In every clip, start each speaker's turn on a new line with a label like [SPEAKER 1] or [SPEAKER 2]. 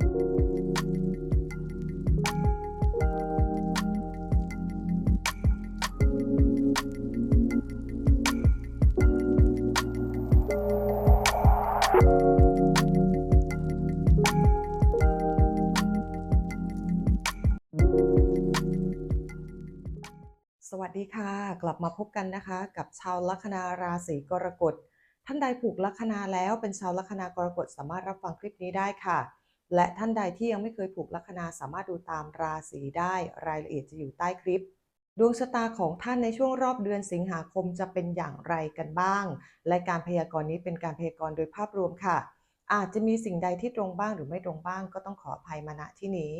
[SPEAKER 1] สวัสดีค่ะ กลับมาพบกันนะคะ กับชาวลัคนาราศีกรกฎ ท่านใดผูกลัคนาแล้วเป็นชาวลัคนา กรกฎสามารถรับฟังคลิปนี้ได้ค่ะ และท่านใดที่ยังไม่เคยผูกลัคนาสามารถดูตามราศีได้รายละเอียดจะอยู่ใต้คลิป ดวงชะตาของท่านในช่วงรอบเดือนสิงหาคมจะเป็นอย่างไรกันบ้าง และการพยากรณ์นี้เป็นการพยากรณ์โดยภาพรวมค่ะ อาจจะมีสิ่งใดที่ตรงบ้างหรือไม่ตรงบ้างก็ต้องขออภัยมาณที่นี้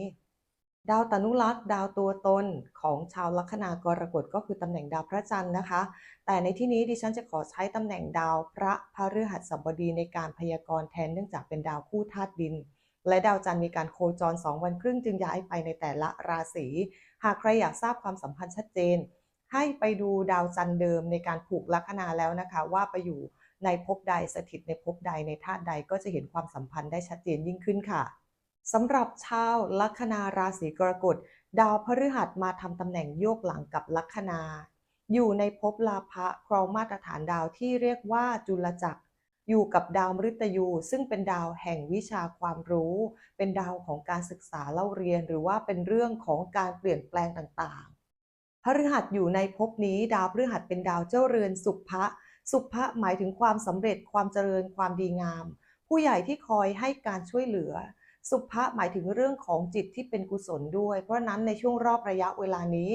[SPEAKER 1] ดาวตนุรักษ์ดาวตัวตนของชาวลัคนากรกฎก็คือตำแหน่งดาวพระจันทร์นะคะ แต่ในที่นี้ดิฉันจะขอใช้ตำแหน่งดาวพระพฤหัสบดีในการพยากรณ์แทนเนื่องจากเป็นดาวคู่ธาตุดิน และดาวจันทร์มีการโคจร 2 วันครึ่งจึงย้ายไปในแต่ละราศี หากใครอยากทราบความสัมพันธ์ชัดเจน ให้ไปดูดาวจันทร์เดิมในการผูกลัคนาแล้วนะคะ ว่าไปอยู่ในภพใดสถิตในภพใดในธาตุใดก็จะเห็นความสัมพันธ์ได้ชัดเจนยิ่งขึ้นค่ะสำหรับชาวลัคนาราศีกรกฎดาวพฤหัสมาทำตำแหน่งโยกหลังกับลัคนา อยู่ในภพลาภะครองมาตรฐานดาวที่เรียกว่าจุลจักร อยู่กับดาวมฤตยู ซึ่งเป็นดาวแห่งวิชาความรู้ เป็นดาวของการศึกษาเล่าเรียน หรือว่าเป็นเรื่องของการเปลี่ยนแปลงต่างๆพฤหัสอยู่ในภพนี้ ดาวพฤหัสเป็นดาวเจ้าเรือนสุภะสุภะหมายถึงความสำเร็จความเจริญความดีงาม ผู้ใหญ่ที่คอยให้การช่วยเหลือ สุภะหมายถึงเรื่องของจิตที่เป็นกุศลด้วย เพราะนั้นในช่วงรอบระยะเวลานี้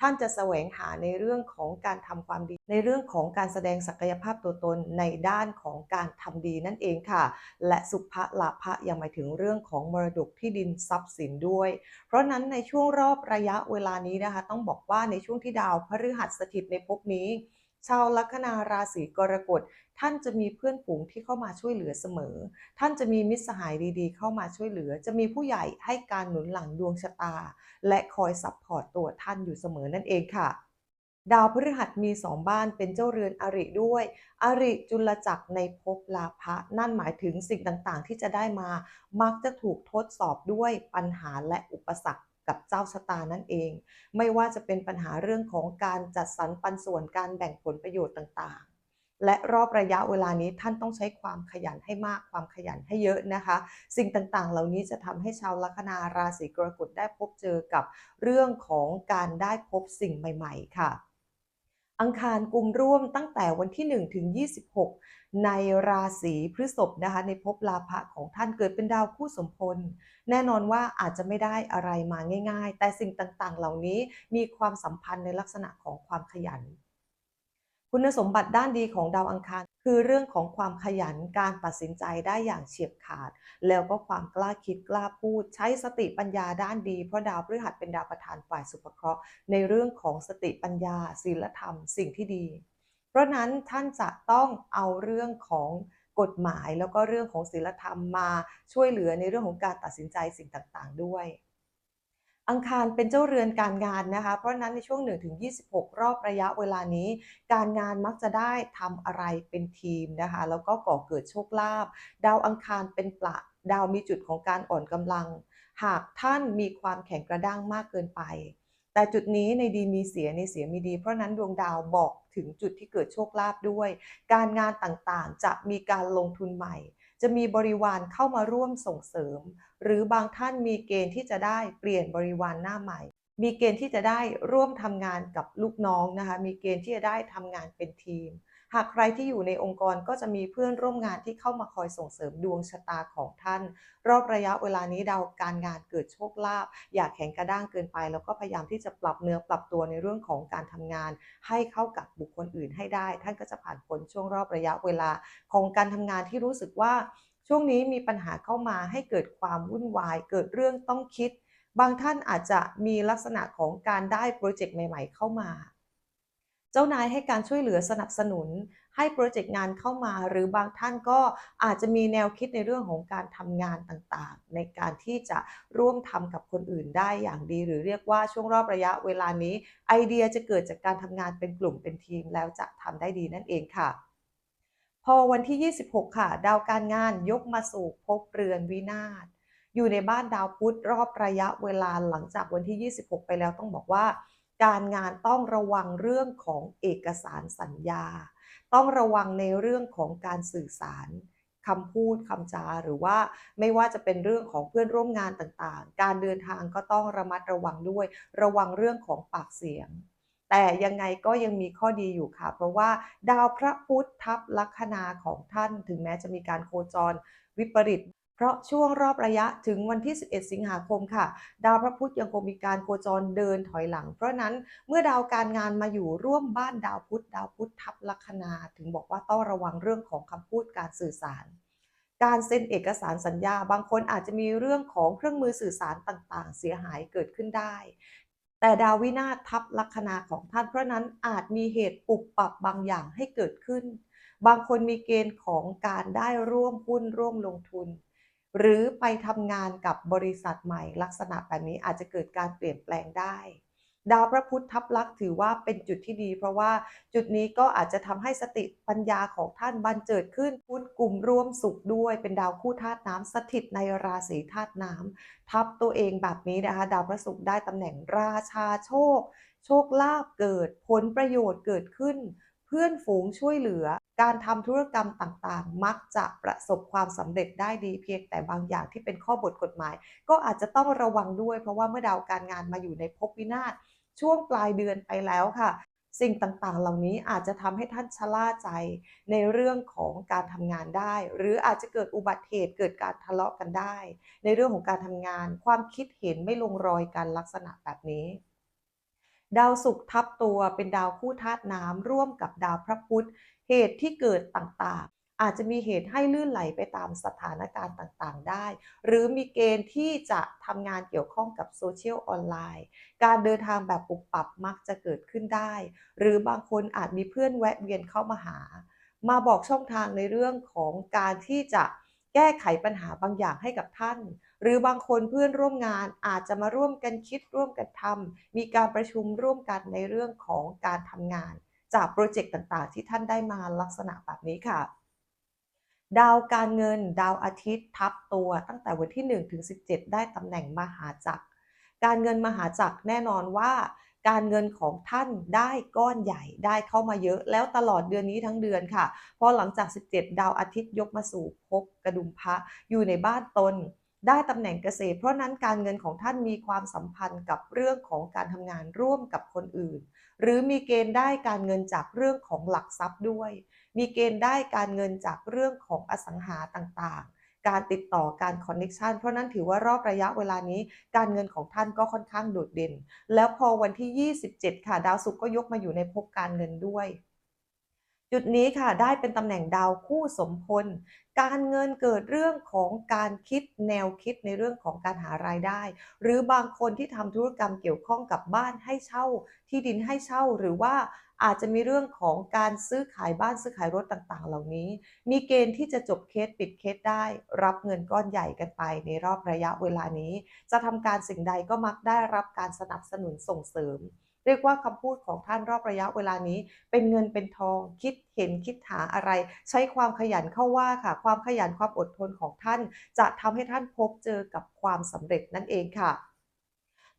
[SPEAKER 1] ท่านจะแสวงหาในเรื่องของการทำความดี ในเรื่องของการแสดงศักยภาพตัวตนในด้านของการทำดีนั่นเองค่ะ และสุภะลาภะยังหมายถึงเรื่องของมรดกที่ดินทรัพย์สินด้วย เพราะนั้นในช่วงรอบระยะเวลานี้นะคะ ต้องบอกว่าในช่วงที่ดาวพฤหัสสถิตในภพนี้ ชาวลัคนาราศีกรกฎท่านจะมีเพื่อนฝูงที่เข้ามาช่วยเหลือเสมอ ท่านจะมีมิตรสหายดีๆ เข้ามาช่วยเหลือ จะมีผู้ใหญ่ให้การหนุนหลังดวงชะตา และคอยซัพพอร์ตตัวท่านอยู่เสมอนั่นเองค่ะดาวพฤหัสมีสองบ้านเป็นเจ้าเรือนอริด้วย อริจุลจักรในภพลาภะนั่นหมายถึงสิ่งต่างๆ ที่จะได้มา มักจะถูกทดสอบด้วยปัญหาและอุปสรรค กับเจ้าชะตานั่นเอง ไม่ว่าจะเป็นปัญหาเรื่องของการจัดสรรปันส่วนการแบ่งผลประโยชน์ต่างๆ และรอบระยะเวลานี้ท่านต้องใช้ความขยันให้มากความขยันให้เยอะนะคะ สิ่งต่างๆ เหล่านี้จะทำให้ชาวลัคนาราศีกรกฎได้พบเจอกับเรื่องของการได้พบสิ่งใหม่ ๆ ค่ะ อังคารกุมร่วมตั้งแต่วันที่ 1 ถึง 26 ในราศีพฤษภนะคะในภพลาภะของท่านเกิดเป็นดาวคู่สมพล แน่นอนว่าอาจจะไม่ได้อะไรมาง่าย ๆ แต่สิ่งต่างๆ เหล่านี้มีความสัมพันธ์ในลักษณะของความขยัน คุณสมบัติด้านดีของดาวอังคาร คือเรื่องของความขยันการตัดสินใจได้อย่างเฉียบขาด แล้วก็ความกล้าคิดกล้าพูด ใช้สติปัญญาด้านดีเพราะดาวพฤหัสเป็นดาวประธานฝ่ายสุภเคราะห์ในเรื่องของสติปัญญาศีลธรรม สิ่งที่ดี เพราะนั้นท่านจะต้องเอาเรื่องของกฎหมายแล้วก็เรื่องของศีลธรรมมาช่วยเหลือในเรื่องของการตัดสินใจสิ่งต่างๆ ด้วย อังคารเป็นเจ้าเรือนการงานนะคะ เพราะนั้นในช่วง 1-26 รอบระยะเวลานี้ การงานมักจะได้ทำอะไรเป็นทีมนะคะ แล้วก็ก่อเกิดโชคลาภดาวอังคารเป็นประดาวมีจุดของการอ่อนกำลัง หากท่านมีความแข็งกระด้างมากเกินไป แต่จุดนี้ในดีมีเสียในเสียมีดี เพราะนั้นดวงดาวบอกถึงจุดที่เกิดโชคลาภด้วย การงานต่างๆ จะมีการลงทุนใหม่ จะมีบริวารเข้ามาร่วมส่งเสริม หรือบางท่านมีเกณฑ์ที่จะได้เปลี่ยนบริวารหน้าใหม่ มีเกณฑ์ที่จะได้ร่วมทำงานกับลูกน้องนะคะ มีเกณฑ์ที่จะได้ทำงานเป็นทีม หากใครที่อยู่ในองค์กรก็จะมีเพื่อนร่วมงานที่เข้ามาคอยส่งเสริมดวงชะตาของท่าน รอบระยะเวลานี้ดาวการงานเกิดโชคลาภอย่าแข็งกระด้างเกินไป แล้วก็พยายามที่จะปรับเนื้อปรับตัวในเรื่องของการทำงาน ให้เข้ากับบุคคลอื่นให้ได้ ท่านก็จะผ่านพ้นช่วงรอบระยะเวลาของการทำงานที่รู้สึกว่าช่วงนี้มีปัญหาเข้ามาให้เกิดความวุ่นวาย เกิดเรื่องต้องคิด บางท่านอาจจะมีลักษณะของการได้โปรเจกต์ใหม่ ๆ เข้ามา เจ้านายให้การช่วยเหลือสนับสนุน ให้โปรเจกต์งานเข้ามา หรือบางท่านก็อาจจะมีแนวคิดในเรื่องของการทำงานต่างๆ ในการที่จะร่วมทำกับคนอื่นได้อย่างดี หรือเรียกว่าช่วงรอบระยะเวลานี้ ไอเดียจะเกิดจากการทำงานเป็นกลุ่มเป็นทีม แล้วจะทำได้ดีนั่นเองค่ะพอวันที่ 26 ค่ะ ดาวการงานยกมาสู่ภพเรือนวินาศ อยู่ในบ้านดาวพุธรอบระยะเวลาหลังจากวันที่ 26 ไปแล้วต้องบอกว่า การงานต้องระวังเรื่องของเอกสารสัญญา ต้องระวังในเรื่องของการสื่อสารคำพูดคำจาหรือว่าไม่ว่าจะเป็นเรื่องของเพื่อนร่วมงานต่างๆ การเดินทางก็ต้องระมัดระวังด้วย ระวังเรื่องของปากเสียง แต่ยังไงก็ยังมีข้อดีอยู่ค่ะ เพราะว่าดาวพระพุธทับลัคนาของท่านถึงแม้จะมีการโคจรวิปริต เพราะช่วงรอบระยะถึงวันที่ 11 สิงหาคมค่ะ ดาวพระพุธยังคงมีการโคจรเดินถอยหลัง เพราะนั้นเมื่อดาวการงานมาอยู่ร่วมบ้านดาวพุธ ดาวพุธทับลัคนา ถึงบอกว่าต้องระวังเรื่องของคำพูดการสื่อสาร การเซ็นเอกสารสัญญา บางคนอาจจะมีเรื่องของเครื่องมือสื่อสารต่างๆ เสียหายเกิดขึ้นได้ แต่ดาววินาทับลัคนาของท่าน เพราะนั้นอาจมีเหตุปรับปรับบางอย่างให้เกิดขึ้น บางคนมีเกณฑ์ของการได้ร่วมหุ้นร่วมลงทุน หรือไปทำงานกับบริษัทใหม่ลักษณะแบบนี้อาจจะเกิดการเปลี่ยนแปลงได้ ดาวพระพุธทับลักษ์ถือว่าเป็นจุดที่ดี เพราะว่าจุดนี้ก็อาจจะทำให้สติปัญญาของท่านบันเจิดขึ้นพุธกลุ่มร่วมสุขด้วย เป็นดาวคู่ธาตุน้ำสถิตในราศีธาตุน้ำทับตัวเองแบบนี้นะคะ ดาวพระศุกร์ได้ตำแหน่งราชาโชค โชคลาภเกิดผลประโยชน์เกิดขึ้น เพื่อนฝูงช่วยเหลือ การทำธุรกรรมต่างๆ มักจะประสบความสำเร็จได้ดีเพียงแต่บางอย่างที่เป็นข้อบทกฎหมาย ก็อาจจะต้องระวังด้วย เพราะว่าเมื่อดาวการงานมาอยู่ในภพวินาศช่วงปลายเดือนไปแล้วค่ะ สิ่งต่างๆ เหล่านี้อาจจะทำให้ท่านชะล่าใจในเรื่องของการทำงานได้ หรืออาจจะเกิดอุบัติเหตุเกิดการทะเลาะกันได้ ในเรื่องของการทำงาน ความคิดเห็นไม่ลงรอยกันลักษณะแบบนี้ดาวศุกร์ทับตัวเป็นดาวคู่ธาตุน้ำร่วมกับดาวพระพุธ เหตุที่เกิดต่างๆ อาจจะมีเหตุให้ลื่นไหลไปตามสถานการณ์ต่างๆ ได้ หรือมีเกณฑ์ที่จะทำงานเกี่ยวข้องกับโซเชียลออนไลน์ การเดินทางแบบปุบปับมักจะเกิดขึ้นได้ หรือบางคนอาจมีเพื่อนแวะเวียนเข้ามาหา มาบอกช่องทางในเรื่องของการที่จะแก้ไขปัญหาบางอย่างให้กับท่าน หรือบางคนเพื่อนร่วมงานอาจจะมาร่วมกันคิดร่วมกันทำมีการประชุมร่วมกันในเรื่องของการทำงาน จากโปรเจกต์ต่างๆ ที่ท่านได้มาลักษณะแบบนี้ค่ะ ดาวการเงิน ดาวอาทิตย์ทับตัวตั้งแต่วันที่1ถึง17 ได้ตำแหน่งมหาจักร การเงินมหาจักรแน่นอนว่า การเงินของท่านได้ก้อนใหญ่ได้เข้ามาเยอะแล้วตลอดเดือนนี้ทั้งเดือนค่ะ พอหลังจาก 17 ดาวอาทิตย์ยกมาสู่ภพกระดุมพระอยู่ในบ้านตนได้ตำแหน่งเกษตร เพราะนั้นการเงินของท่านมีความสัมพันธ์กับเรื่องของการทำงานร่วมกับคนอื่น หรือมีเกณฑ์ได้การเงินจากเรื่องของหลักทรัพย์ด้วย มีเกณฑ์ได้การเงินจากเรื่องของอสังหาต่างๆ การติดต่อการคอนเน็ชันเพราะนั้นถือว่ารอบระยะเวลานี้ การเงินของท่านก็ค่อนข้างโดดเด่น แล้วพอวันที่ 27 ค่ะ ดาวศุกร์ก็ยกมาอยู่ในภพการเงินด้วย จุดนี้ค่ะได้เป็นตำแหน่งดาวคู่สมพล การเงินเกิดเรื่องของการคิดแนวคิดในเรื่องของการหารายได้ หรือบางคนที่ทำธุรกรรมเกี่ยวข้องกับบ้านให้เช่า ที่ดินให้เช่าหรือว่าอาจจะมีเรื่องของการซื้อขายบ้านซื้อขายรถต่างๆ เหล่านี้ มีเกณฑ์ที่จะจบเคสปิดเคสได้ รับเงินก้อนใหญ่กันไปในรอบระยะเวลานี้ จะทำการสิ่งใดก็มักได้รับการสนับสนุนส่งเสริม เรียกว่าคำพูดของท่านรอบระยะเวลานี้ เป็นเงินเป็นทองคิดเห็นคิดหาอะไร ใช้ความขยันเข้าว่าค่ะ ความขยันความอดทนของท่าน จะทำให้ท่านพบเจอกับความสำเร็จนั่นเองค่ะ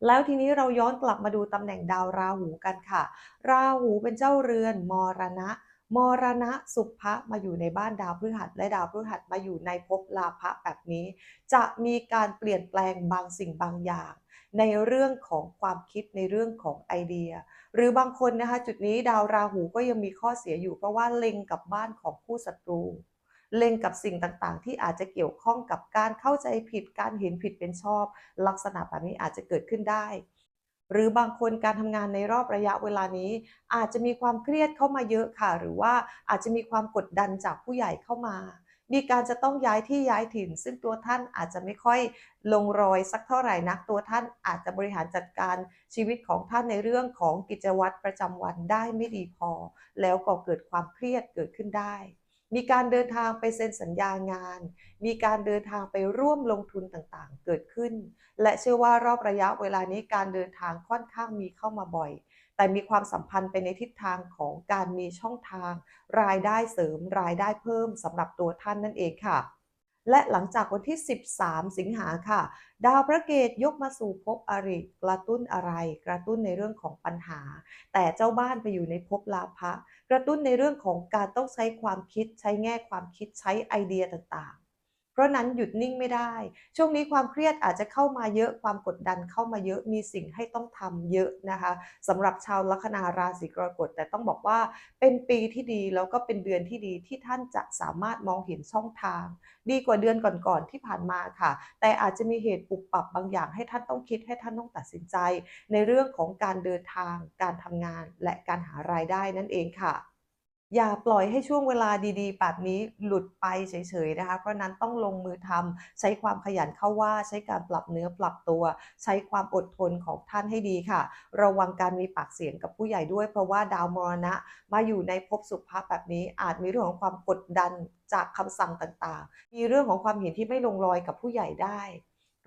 [SPEAKER 1] แล้วทีนี้เราย้อนกลับมาดูตำแหน่งดาวราหูกันค่ะ ราหูเป็นเจ้าเรือน มรณะ มรณะสุภะมาอยู่ในบ้านดาวพฤหัสและดาวพฤหัสมาอยู่ในภพลาภะแบบนี้ จะมีการเปลี่ยนแปลงบางสิ่งบางอย่าง ในเรื่องของความคิดในเรื่องของไอเดีย หรือบางคนนะคะจุดนี้ดาวราหูก็ยังมีข้อเสียอยู่ เพราะว่าเล็งกับบ้านของคู่ศัตรู เล็งกับสิ่งต่างๆ ที่อาจจะเกี่ยวข้องกับการเข้าใจผิดการเห็นผิดเป็นชอบ ลักษณะแบบนี้อาจจะเกิดขึ้นได้ หรือบางคนการทำงานในรอบระยะเวลานี้ อาจจะมีความเครียดเข้ามาเยอะค่ะ หรือว่าอาจจะมีความกดดันจากผู้ใหญ่เข้ามา มีการจะต้องย้ายที่ย้ายถิ่น ซึ่งตัวท่านอาจจะไม่ค่อยลงรอยสักเท่าไหร่นัก ตัวท่านอาจจะบริหารจัดการชีวิตของท่านในเรื่องของกิจวัตรประจำวันได้ไม่ดีพอ แล้วก็เกิดความเครียดเกิดขึ้นได้ มีการเดินทางไปเซ็นสัญญางาน มีการเดินทางไปร่วมลงทุนต่างๆ เกิดขึ้น และเชื่อว่ารอบระยะเวลานี้การเดินทางค่อนข้างมีเข้ามาบ่อย แต่มีความสัมพันธ์ไปในทิศทางของการมีช่องทาง รายได้เสริมรายได้เพิ่มสำหรับตัวท่านนั่นเองค่ะ และหลังจากวันที่ 13 สิงหาค่ะ ดาวพระเกตยกมาสู่ภพอริกระตุ้นอะไร กระตุ้นในเรื่องของปัญหา แต่เจ้าบ้านไปอยู่ในภพลาภะกระตุ้นในเรื่องของการต้องใช้ความคิด ใช้แง่ความคิดใช้ไอเดียต่างๆ ราะนั้นหยุดนิ่งไม่ได้ ช่วงนี้ความเครียดอาจจะเข้ามาเยอะความกดดันเข้ามาเยอะมีสิ่งให้ต้องทำเยอะนะคะสำหรับชาวลัคนาราศีกรกฎแต่ต้องบอกว่าเป็นปีที่ดีแล้วก็เป็นเดือนที่ดีที่ท่านจะสามารถมองเห็นช่องทาง ดีกว่าเดือนก่อนๆที่ผ่านมาค่ะ แต่อาจจะมีเหตุปรับปรับบางอย่างให้ท่านต้องคิดให้ท่านต้องตัดสินใจ ในเรื่องของการเดินทาง การทำงาน และการหารายได้นั่นเองค่ะ อย่าปล่อยให้ช่วงเวลาดีๆ แบบนี้หลุดไปเฉยๆนะคะ เพราะนั้นต้องลงมือทำใช้ความขยันเข้าว่าใช้การปรับเนื้อปรับตัว ใช้ความอดทนของท่านให้ดีค่ะ ระวังการมีปากเสียงกับผู้ใหญ่ด้วย เพราะว่าดาวมรณะมาอยู่ในภพสุภาพแบบนี้ อาจมีเรื่องของความกดดันจากคำสั่งต่างๆ มีเรื่องของความเห็นที่ไม่ลงรอยกับผู้ใหญ่ได้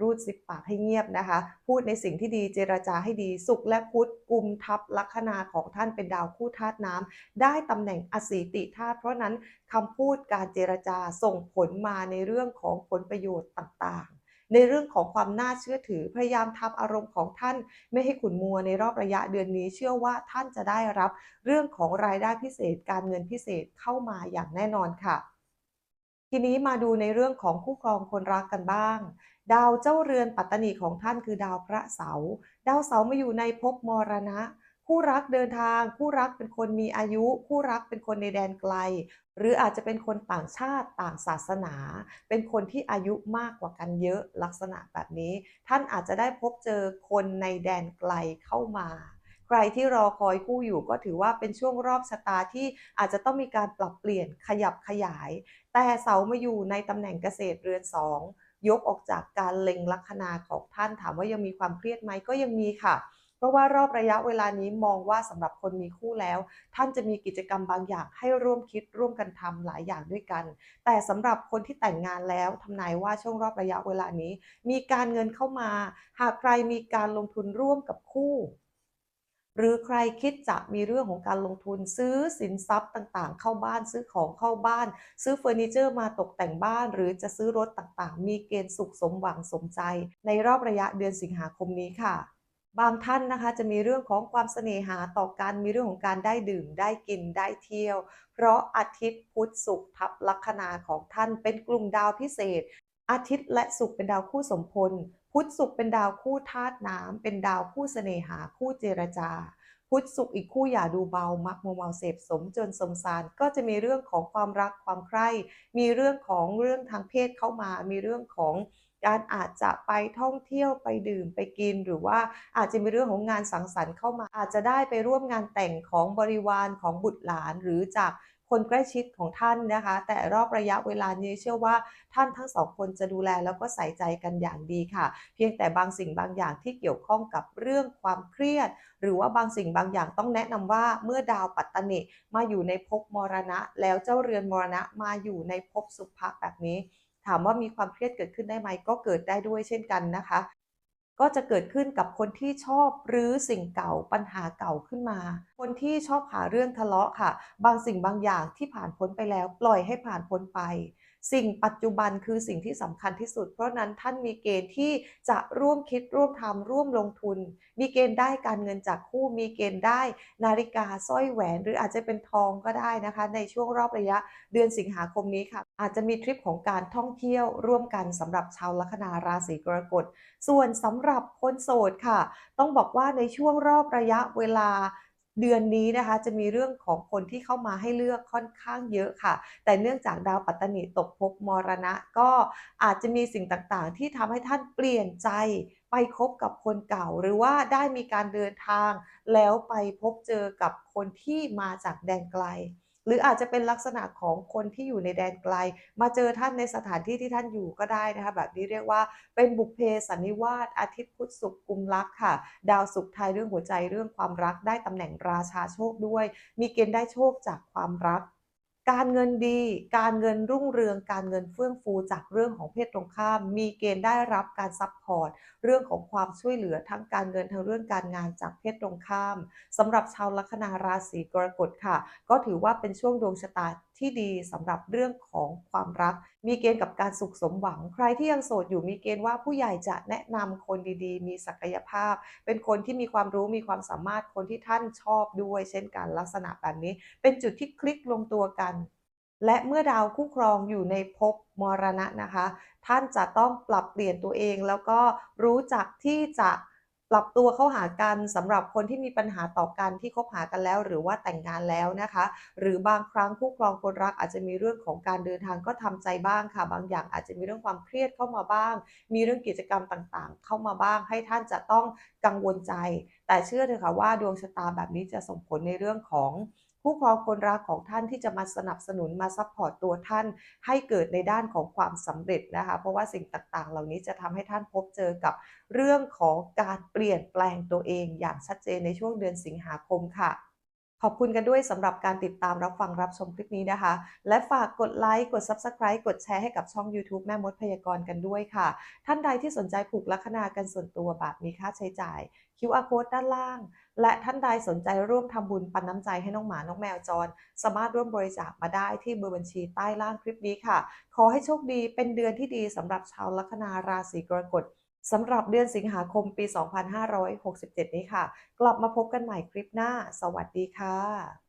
[SPEAKER 1] รูดซิปปากให้เงียบนะคะ พูดในสิ่งที่ดีเจรจาให้ดี สุขและพุธกุมทับลัคนาของท่านเป็นดาวคู่ธาตุน้ำได้ตำแหน่งอสีติธาตุเพราะนั้นคำพูดการเจรจาส่งผลมาในเรื่องของผลประโยชน์ต่างๆในเรื่องของความน่าเชื่อถือพยายามทำอารมณ์ของท่าน ไม่ให้ขุนมัวในรอบระยะเดือนนี้ เชื่อว่าท่านจะได้รับเรื่องของรายได้พิเศษ การเงินพิเศษเข้ามาอย่างแน่นอนค่ะ ทีนี้มาดูในเรื่องของคู่ครองคนรักกันบ้าง ดาวเจ้าเรือนปัตตนีของท่านคือดาวพระเสาร์ดาวเสาร์มาอยู่ในภพมรณะ คู่รักเดินทาง คู่รักเป็นคนมีอายุ คู่รักเป็นคนในแดนไกล หรืออาจจะเป็นคนต่างชาติต่างศาสนา เป็นคนที่อายุมากกว่ากันเยอะลักษณะแบบนี้ ท่านอาจจะได้พบเจอคนในแดนไกลเข้ามาใครที่รอคอยคู่อยู่ก็ถือว่าเป็นช่วงรอบชะตาที่อาจจะต้องมีการปรับเปลี่ยนขยับขยาย แต่เสามาอยู่ในตำแหน่งเกษตรเรือนสอง ยกออกจากการเล็งลัคนาของท่านถามว่ายังมีความเครียดไหมก็ยังมีค่ะ เพราะว่ารอบระยะเวลานี้มองว่าสำหรับคนมีคู่แล้ว ท่านจะมีกิจกรรมบางอย่างให้ร่วมคิดร่วมกันทำหลายอย่างด้วยกัน แต่สำหรับคนที่แต่งงานแล้วทำนายว่าช่วงรอบระยะเวลานี้ มีการเงินเข้ามา หากใครมีการลงทุนร่วมกับคู่ หรือใครคิดจะมีเรื่องของการลงทุนซื้อสินทรัพย์ต่างๆ เข้าบ้านซื้อของเข้าบ้าน ซื้อเฟอร์นิเจอร์มาตกแต่งบ้าน หรือจะซื้อรถต่างๆ มีเกณฑ์สุขสมหวังสมใจ ในรอบระยะเดือนสิงหาคมนี้ค่ะบางท่านนะคะจะมีเรื่องของความเสน่หาต่อกันมีเรื่องของการได้ดื่มได้กินได้เที่ยว เพราะอาทิตย์พุธศุกร์ทับลัคนาของท่านเป็นกลุ่มดาวพิเศษ อาทิตย์และศุกร์เป็นดาวคู่สมพล พุธศุกร์เป็นดาวคู่ธาตุน้ำเป็นดาวคู่เสน่หาคู่เจรจา พุธศุกร์อีกคู่อย่าดูเบา มักมัวเมาเสพสมจนสมสาร ก็จะมีเรื่องของความรักความใคร่ มีเรื่องของเรื่องทางเพศเข้ามา มีเรื่องของการอาจจะไปท่องเที่ยวไปดื่มไปกิน หรือว่าอาจจะมีเรื่องของงานสังสรรค์เข้ามา อาจจะได้ไปร่วมงานแต่งของบริวารของบุตรหลาน หรือจาก คนใกล้ชิดของท่านนะคะ แต่รอบระยะเวลานี้เชื่อว่าท่านทั้งสองคนจะดูแลแล้วก็ใส่ใจกันอย่างดีค่ะ เพียงแต่บางสิ่งบางอย่างที่เกี่ยวข้องกับเรื่องความเครียด หรือว่าบางสิ่งบางอย่างต้องแนะนำว่าเมื่อดาวปัตตนิมาอยู่ในภพมรณะ แล้วเจ้าเรือนมรณะมาอยู่ในภพสุภะแบบนี้ ถามว่ามีความเครียดเกิดขึ้นได้ไหมก็เกิดได้ด้วยเช่นกันนะคะ ก็จะเกิดขึ้นกับคนที่ชอบรื้อสิ่งเก่าปัญหาเก่าขึ้นมา คนที่ชอบหาเรื่องทะเลาะค่ะ บางสิ่งบางอย่างที่ผ่านพ้นไปแล้ว ปล่อยให้ผ่านพ้นไป สิ่งปัจจุบันคือสิ่งที่สำคัญที่สุด เพราะนั้นท่านมีเกณฑ์ที่จะร่วมคิดร่วมทำร่วมลงทุน มีเกณฑ์ได้การเงินจากคู่มีเกณฑ์ได้นาฬิกาสร้อยแหวน หรืออาจจะเป็นทองก็ได้นะคะ ในช่วงรอบระยะเดือนสิงหาคมนี้ค่ะ อาจจะมีทริปของการท่องเที่ยวร่วมกันสำหรับชาวลัคนาราศีกรกฎส่วนสำหรับคนโสดค่ะ ต้องบอกว่าในช่วงรอบระยะเวลา เดือนนี้นะคะจะมีเรื่องของคนที่เข้ามาให้เลือกค่อนข้างเยอะค่ะ แต่เนื่องจากดาวปัตตานีตกภพมรณะ ก็อาจจะมีสิ่งต่างๆ ที่ทำให้ท่านเปลี่ยนใจไปคบกับคนเก่าหรือว่าได้มีการเดินทาง แล้วไปพบเจอกับคนที่มาจากแดนไกล หรืออาจจะเป็นลักษณะของคนที่อยู่ในแดนไกล มาเจอท่านในสถานที่ที่ท่านอยู่ก็ได้นะคะแบบนี้เรียกว่าเป็นบุพเพสันนิวาสอาทิตย์พุธศุกร์กุมรักค่ะ ดาวศุกร์ทายเรื่องหัวใจเรื่องความรักได้ตำแหน่งราชาโชคด้วย มีเกณฑ์ได้โชคจากความรัก การเงินดี การเงินรุ่งเรือง การเงินเฟื่องฟูจากเรื่องของเพศตรงข้าม มีเกณฑ์ได้รับการซัพพอร์ต เรื่องของความช่วยเหลือทั้งการเงินทั้งเรื่องการงานจากเพศตรงข้ามสำหรับชาวลัคนาราศีกรกฎค่ะ ก็ถือว่าเป็นช่วงดวงชะตาที่ดีสำหรับเรื่องของความรัก มีเกณฑ์กับการสุขสมหวัง ใครที่ยังโสดอยู่มีเกณฑ์ว่าผู้ใหญ่จะแนะนำคนดีๆ มีศักยภาพ เป็นคนที่มีความรู้มีความสามารถคนที่ท่านชอบด้วย เช่นกันลักษณะแบบนี้ เป็นจุดที่คลิกลงตัวกัน และเมื่อดาวคู่ครองอยู่ในภพมรณะนะคะ ท่านจะต้องปรับเปลี่ยนตัวเองแล้วก็รู้จักที่จะปรับตัวเข้าหากันสำหรับคนที่มีปัญหาต่อกันที่คบหากันแล้ว หรือว่าแต่งงานแล้วนะคะ หรือบางครั้งคู่ครองคนรักอาจจะมีเรื่องของการเดินทางก็ทำใจบ้างค่ะ บางอย่างอาจจะมีเรื่องความเครียดเข้ามาบ้าง มีเรื่องกิจกรรมต่างๆ เข้ามาบ้าง ให้ท่านจะต้องกังวลใจ แต่เชื่อเถอะค่ะว่าดวงชะตาแบบนี้จะส่งผลในเรื่องของ คู่ครองคนรักของท่านที่จะมาสนับสนุนมาซัพพอร์ตตัวท่านให้เกิดในด้านของความสำเร็จนะคะ เพราะว่าสิ่งต่างๆ เหล่านี้จะทำให้ท่านพบเจอกับเรื่องของการเปลี่ยนแปลงตัวเองอย่างชัดเจนในช่วงเดือนสิงหาคมค่ะ ขอบคุณกันด้วยสำหรับการติดตามรับฟังรับชมคลิปนี้นะคะ และฝากกดไลค์กด Subscribe กดแชร์ให้กับช่อง YouTube แม่มดพยากรณ์กันด้วยค่ะ ท่านใดที่สนใจผูกลัคนากันส่วนตัวแบบมีค่าใช้จ่าย QR code ด้านล่าง และท่านใดสนใจร่วมทำบุญปันน้ำใจให้น้องหมา น้องแมวจร สามารถร่วมบริจาคมาได้ที่เบอร์บัญชีใต้ล่างคลิปนี้ค่ะ ขอให้โชคดีเป็นเดือนที่ดีสำหรับชาวลัคนาราศีกรกฎ สำหรับเดือนสิงหาคมปี 2567 นี้ค่ะ กลับมาพบกันใหม่คลิปหน้า สวัสดีค่ะ